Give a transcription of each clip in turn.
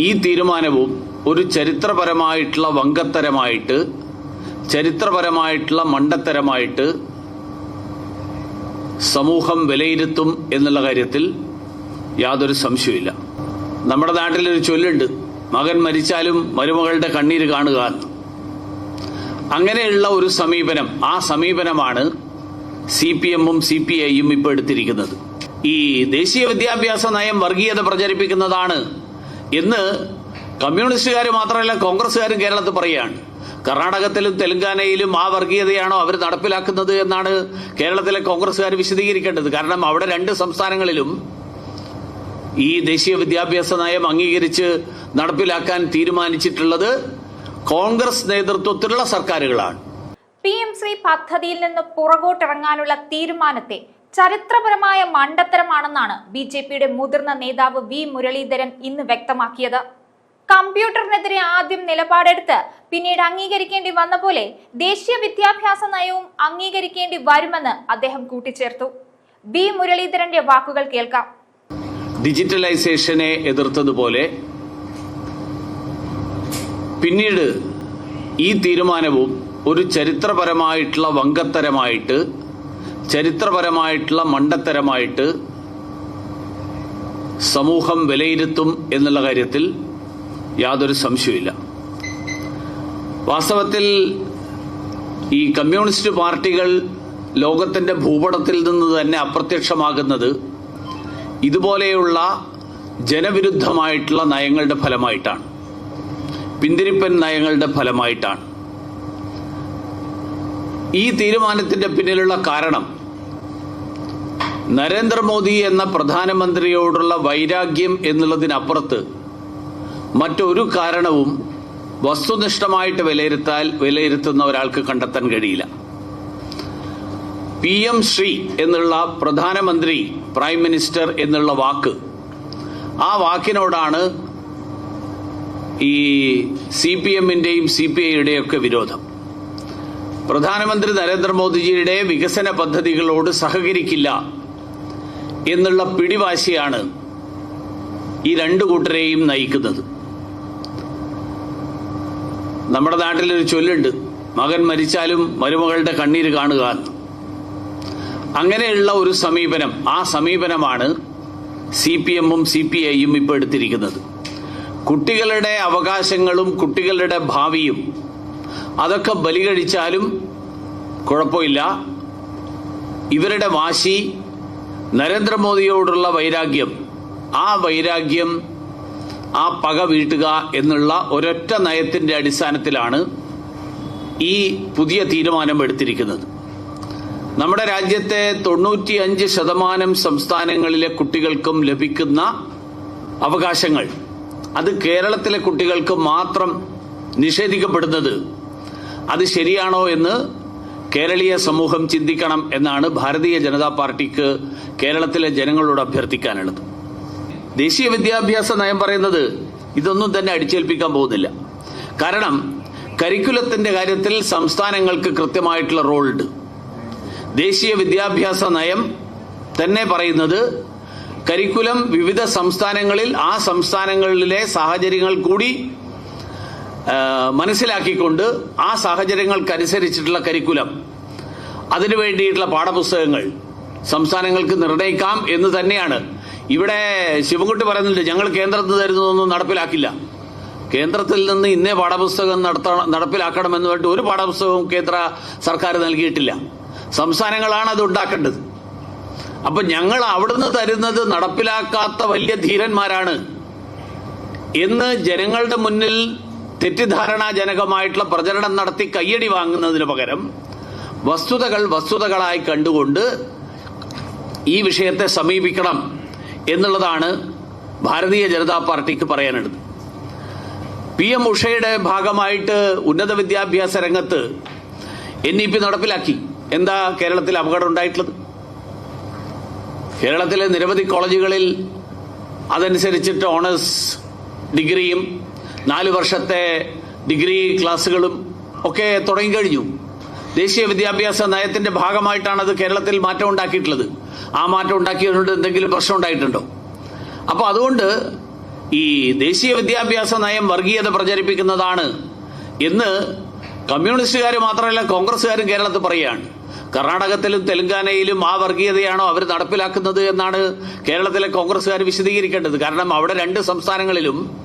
ഈ തീരുമാനവും ഒരു ചരിത്രപരമായിട്ടുള്ള വങ്കത്തരമായിട്ട് ചരിത്രപരമായിട്ടുള്ള മണ്ടത്തരമായിട്ട് സമൂഹം വിലയിരുത്തും എന്നുള്ള കാര്യത്തിൽ യാതൊരു സംശയമില്ല നമ്മുടെ നാട്ടിലൊരു ചൊല്ലുണ്ട് മകൻ മരിച്ചാലും മരുമകളുടെ കണ്ണീര് കാണുക. അങ്ങനെയുള്ള ഒരു സമീപനം ആ സമീപനമാണ് സി പി എമ്മും സി പി ഐയും ഇപ്പോൾ എടുത്തിരിക്കുന്നത് ഈ ദേശീയ വിദ്യാഭ്യാസ നയം വർഗീയത പ്രചരിപ്പിക്കുന്നതാണ് എന്ന് കമ്മ്യൂണിസ്റ്റുകാർ മാത്രമല്ല കോൺഗ്രസ്സുകാരും കേരളത്തിൽ പറയുകയാണ് കർണാടകത്തിലും തെലങ്കാനയിലും ആ വർഗീയതയാണോ അവർ നടപ്പിലാക്കുന്നത് എന്നാണ് കേരളത്തിലെ കോൺഗ്രസ്സുകാർ വിശദീകരിക്കേണ്ടത്. കാരണം അവിടെ രണ്ട് സംസ്ഥാനങ്ങളിലും ഈ ദേശീയ വിദ്യാഭ്യാസ നയം അംഗീകരിച്ച് നടപ്പിലാക്കാൻ തീരുമാനിച്ചിട്ടുള്ളത് കോൺഗ്രസ് നേതൃത്വത്തിലുള്ള സർക്കാരുകളാണ്. പി എം സി പദ്ധതിയിൽ നിന്ന് പുറകോട്ടിറങ്ങാനുള്ള തീരുമാനത്തെ ചരിത്രപരമായ മണ്ടത്തരമാണെന്നാണ് ബി ജെ പിയുടെ മുതിർന്ന നേതാവ് വി മുരളീധരൻ ഇന്ന് വ്യക്തമാക്കിയത്. കമ്പ്യൂട്ടറിനെതിരെ ആദ്യം നിലപാടെടുത്ത് പിന്നീട് അംഗീകരിക്കേണ്ടി വന്ന പോലെ ദേശീയ വിദ്യാഭ്യാസ നയവും അംഗീകരിക്കേണ്ടി വരുമെന്ന് അദ്ദേഹം കൂട്ടിച്ചേർത്തു. ബി മുരളീധരന്റെ വാക്കുകൾ കേൾക്കാം. ഡിജിറ്റലൈസേഷനെ എതിർത്തതുപോലെ പിന്നീട് ഈ തീരുമാനവും ഒരു ചരിത്രപരമായിട്ടുള്ള വങ്കത്തരമായിട്ട് ചരിത്രപരമായിട്ടുള്ള മണ്ടത്തരമായിട്ട് സമൂഹം വിലയിരുത്തും എന്നുള്ള കാര്യത്തിൽ യാതൊരു സംശയമില്ല വാസ്തവത്തിൽ ഈ കമ്മ്യൂണിസ്റ്റ് പാർട്ടികൾ ലോകത്തിന്റെ ഭൂപടത്തിൽ നിന്ന് തന്നെ അപ്രത്യക്ഷമാകുന്നത് ഇതുപോലെയുള്ള ജനവിരുദ്ധമായിട്ടുള്ള നയങ്ങളുടെ ഫലമായിട്ടാണ്. പിന്തിരിപ്പൻ നയങ്ങളുടെ ഫലമായിട്ടാണ്. ഈ തീരുമാനത്തിന്റെ പിന്നിലുള്ള കാരണം നരേന്ദ്രമോദി എന്ന പ്രധാനമന്ത്രിയോടുള്ള വൈരാഗ്യം എന്നുള്ളതിനപ്പുറത്ത് മറ്റൊരു കാരണവും വസ്തുനിഷ്ഠമായിട്ട് വിലയിരുത്താൽ വിലയിരുത്തുന്ന ഒരാൾക്ക് കണ്ടെത്താൻ കഴിയില്ല. പി എം ശ്രീ എന്നുള്ള പ്രധാനമന്ത്രി പ്രൈം മിനിസ്റ്റർ എന്നുള്ള വാക്ക് ആ വാക്കിനോടാണ് ഈ സി പി എമ്മിന്റെയും സി പി ഐയുടെയും ഒക്കെ വിരോധം. പ്രധാനമന്ത്രി നരേന്ദ്രമോദിജിയുടെ വികസന പദ്ധതികളോട് സഹകരിക്കില്ല എന്നുള്ള പിടിവാശിയാണ് ഈ രണ്ടു കൂട്ടരെയും നയിക്കുന്നത്. നമ്മുടെ നാട്ടിലൊരു ചൊല്ലുണ്ട് മകൻ മരിച്ചാലും മരുമകളുടെ കണ്ണീര് കാണുക അങ്ങനെയുള്ള ഒരു സമീപനം ആ സമീപനമാണ് സി പി എമ്മും സി പി ഐയും ഇപ്പോൾ എടുത്തിരിക്കുന്നത്. കുട്ടികളുടെ അവകാശങ്ങളും കുട്ടികളുടെ ഭാവിയും അതൊക്കെ ബലികഴിച്ചാലും കുഴപ്പമില്ല. ഇവരുടെ വാശി നരേന്ദ്രമോദിയോടുള്ള വൈരാഗ്യം ആ വൈരാഗ്യം ആ പക വീട്ടുക എന്നുള്ള ഒരൊറ്റ നയത്തിന്റെ അടിസ്ഥാനത്തിലാണ് ഈ പുതിയ തീരുമാനം എടുത്തിരിക്കുന്നത്. നമ്മുടെ രാജ്യത്തെ തൊണ്ണൂറ്റിയഞ്ച് ശതമാനം സംസ്ഥാനങ്ങളിലെ കുട്ടികൾക്കും ലഭിക്കുന്ന അവകാശങ്ങൾ അത് കേരളത്തിലെ കുട്ടികൾക്ക് മാത്രം നിഷേധിക്കപ്പെടുന്നത് അത് ശരിയാണോ എന്ന് കേരളീയ സമൂഹം ചിന്തിക്കണം എന്നാണ് ഭാരതീയ ജനതാ പാർട്ടിക്ക് കേരളത്തിലെ ജനങ്ങളോട് അഭ്യർത്ഥിക്കാനുള്ളത് ദേശീയ വിദ്യാഭ്യാസ നയം പറയുന്നത് ഇതൊന്നും തന്നെ അടിച്ചേൽപ്പിക്കാൻ പോകുന്നില്ല കാരണം കരിക്കുലത്തിന്റെ കാര്യത്തിൽ സംസ്ഥാനങ്ങൾക്ക് കൃത്യമായിട്ടുള്ള ഉണ്ട്. ദേശീയ വിദ്യാഭ്യാസ നയം തന്നെ പറയുന്നത് കരിക്കുലം വിവിധ സംസ്ഥാനങ്ങളിൽ ആ സംസ്ഥാനങ്ങളിലെ സാഹചര്യങ്ങൾ കൂടി മനസ്സിലാക്കിക്കൊണ്ട് ആ സാഹചര്യങ്ങൾക്കനുസരിച്ചിട്ടുള്ള കരിക്കുലം അതിനു വേണ്ടിയിട്ടുള്ള പാഠപുസ്തകങ്ങൾ സംസ്ഥാനങ്ങൾക്ക് നിർണയിക്കാം എന്ന് തന്നെയാണ്. ഇവിടെ ശിവൻകുട്ടി പറയുന്നുണ്ട് ഞങ്ങൾ കേന്ദ്രത്തിൽ തരുന്നതൊന്നും നടപ്പിലാക്കില്ല. കേന്ദ്രത്തിൽ നിന്ന് ഇന്നേ പാഠപുസ്തകം നടത്തണം നടപ്പിലാക്കണമെന്ന് പറഞ്ഞിട്ട് ഒരു പാഠപുസ്തകവും കേന്ദ്ര സർക്കാർ നൽകിയിട്ടില്ല. സംസ്ഥാനങ്ങളാണ് അത് ഉണ്ടാക്കേണ്ടത്. അപ്പൊ ഞങ്ങൾ അവിടുന്ന് തരുന്നത് നടപ്പിലാക്കാത്ത വലിയ ധീരന്മാരാണ്. എന്ന് ജനങ്ങളുടെ മുന്നിൽ തെറ്റിദ്ധാരണാജനകമായിട്ടുള്ള പ്രചരണം നടത്തി കയ്യടി വാങ്ങുന്നതിന് പകരം വസ്തുതകൾ വസ്തുതകളായി കണ്ടുകൊണ്ട് ഈ വിഷയത്തെ സമീപിക്കണം എന്നുള്ളതാണ് ഭാരതീയ ജനതാ പാർട്ടിക്ക് പറയാനുള്ളത്. പി എം ഉഷയുടെ ഭാഗമായിട്ട് ഉന്നത വിദ്യാഭ്യാസ രംഗത്ത് എൻ ഇ പി നടപ്പിലാക്കി. എന്താ കേരളത്തിൽ അപകടം ഉണ്ടായിട്ടുള്ളത്? കേരളത്തിലെ നിരവധി കോളേജുകളിൽ അതനുസരിച്ചിട്ട് ഓണേഴ്സ് ഡിഗ്രിയും നാല് വർഷത്തെ ഡിഗ്രി ക്ലാസ്സുകളും ഒക്കെ തുടങ്ങിക്കഴിഞ്ഞു. ദേശീയ വിദ്യാഭ്യാസ നയത്തിന്റെ ഭാഗമായിട്ടാണ് അത് കേരളത്തിൽ മാറ്റം ഉണ്ടാക്കിയിട്ടുള്ളത്. ആ മാറ്റം ഉണ്ടാക്കിയതുകൊണ്ട് എന്തെങ്കിലും പ്രശ്നം ഉണ്ടായിട്ടുണ്ടോ? അപ്പോൾ അതുകൊണ്ട് ഈ ദേശീയ വിദ്യാഭ്യാസ നയം വർഗീയത പ്രചരിപ്പിക്കുന്നതാണ് എന്ന് കമ്മ്യൂണിസ്റ്റുകാർ മാത്രമല്ല കോൺഗ്രസ്സുകാരും കേരളത്തിൽ പറയുകയാണ്. കർണാടകത്തിലും തെലങ്കാനയിലും ആ വർഗീയതയാണോ അവർ നടപ്പിലാക്കുന്നത് എന്നാണ് കേരളത്തിലെ കോൺഗ്രസ്സുകാർ വിശദീകരിക്കേണ്ടത്. കാരണം അവിടെ രണ്ട് സംസ്ഥാനങ്ങളിലും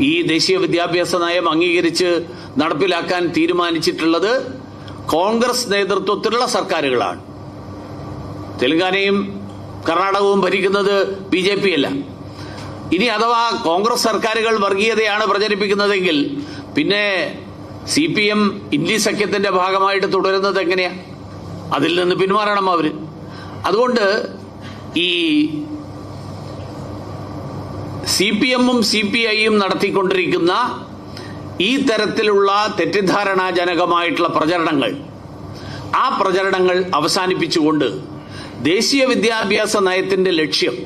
ഈ ദേശീയ വിദ്യാഭ്യാസ നയം അംഗീകരിച്ച് നടപ്പിലാക്കാൻ തീരുമാനിച്ചിട്ടുള്ളത് കോൺഗ്രസ് നേതൃത്വത്തിലുള്ള സർക്കാരുകളാണ്. തെലങ്കാനയും കർണാടകവും ഭരിക്കുന്നത് ബി ജെ പി അല്ല. ഇനി അഥവാ കോൺഗ്രസ് സർക്കാരുകൾ വർഗീയതയാണ് പ്രചരിപ്പിക്കുന്നതെങ്കിൽ പിന്നെ സി പി എം ഇന്ത്യ സഖ്യത്തിന്റെ ഭാഗമായിട്ട് തുടരുന്നത് എങ്ങനെയാ? അതിൽ നിന്ന് പിന്മാറണം അവർ? അതുകൊണ്ട് ഈ സി പി എമ്മും സി പി ഐയും നടത്തിക്കൊണ്ടിരിക്കുന്ന ഈ തരത്തിലുള്ള തെറ്റിദ്ധാരണാജനകമായിട്ടുള്ള പ്രചരണങ്ങൾ ആ പ്രചരണങ്ങൾ അവസാനിപ്പിച്ചുകൊണ്ട് ദേശീയ വിദ്യാഭ്യാസ നയത്തിന്റെ ലക്ഷ്യം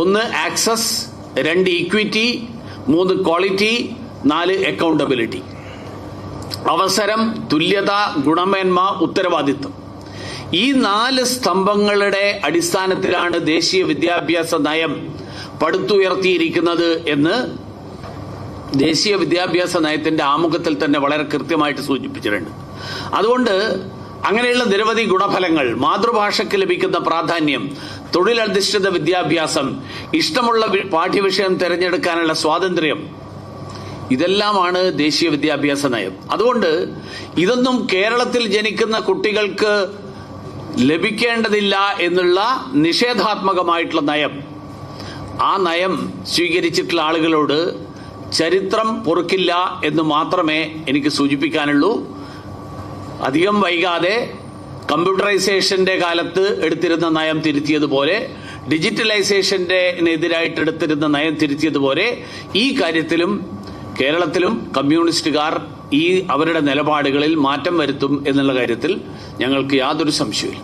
ഒന്ന് ആക്സസ് രണ്ട് ഈക്വിറ്റി മൂന്ന് ക്വാളിറ്റി നാല് അക്കൗണ്ടബിലിറ്റി. അവസരം തുല്യത ഗുണമേന്മ ഉത്തരവാദിത്വം. ഈ നാല് സ്തംഭങ്ങളുടെ അടിസ്ഥാനത്തിലാണ് ദേശീയ വിദ്യാഭ്യാസ നയം പടുത്തുയർത്തിയിരിക്കുന്നത് എന്ന് ദേശീയ വിദ്യാഭ്യാസ നയത്തിന്റെ ആമുഖത്തിൽ തന്നെ വളരെ കൃത്യമായിട്ട് സൂചിപ്പിച്ചിട്ടുണ്ട്. അതുകൊണ്ട് അങ്ങനെയുള്ള നിരവധി ഗുണഫലങ്ങൾ മാതൃഭാഷയ്ക്ക് ലഭിക്കുന്ന പ്രാധാന്യം തൊഴിലധിഷ്ഠിത വിദ്യാഭ്യാസം ഇഷ്ടമുള്ള പാഠ്യവിഷയം തിരഞ്ഞെടുക്കാനുള്ള സ്വാതന്ത്ര്യം ഇതെല്ലാമാണ് ദേശീയ വിദ്യാഭ്യാസ നയം. അതുകൊണ്ട് ഇതൊന്നും കേരളത്തിൽ ജനിക്കുന്ന കുട്ടികൾക്ക് ലഭിക്കേണ്ടതില്ല എന്നുള്ള നിഷേധാത്മകമായിട്ടുള്ള നയം. ആ നയം സ്വീകരിച്ചിട്ടുള്ള ആളുകളോട് ചരിത്രം പൊറുക്കില്ല എന്ന് മാത്രമേ എനിക്ക് സൂചിപ്പിക്കാനുള്ളൂ. അധികം വൈകാതെ കമ്പ്യൂട്ടറൈസേഷന്റെ കാലത്ത് എടുത്തിരുന്ന നയം തിരുത്തിയതുപോലെ ഡിജിറ്റലൈസേഷന്റെ എതിരായിട്ട് എടുത്തിരുന്ന നയം തിരുത്തിയതുപോലെ ഈ കാര്യത്തിലും കേരളത്തിലും കമ്മ്യൂണിസ്റ്റുകാർ ഈ അവരുടെ നിലപാടുകളിൽ മാറ്റം വരുത്തും എന്നുള്ള കാര്യത്തിൽ ഞങ്ങൾക്ക് യാതൊരു സംശയമില്ല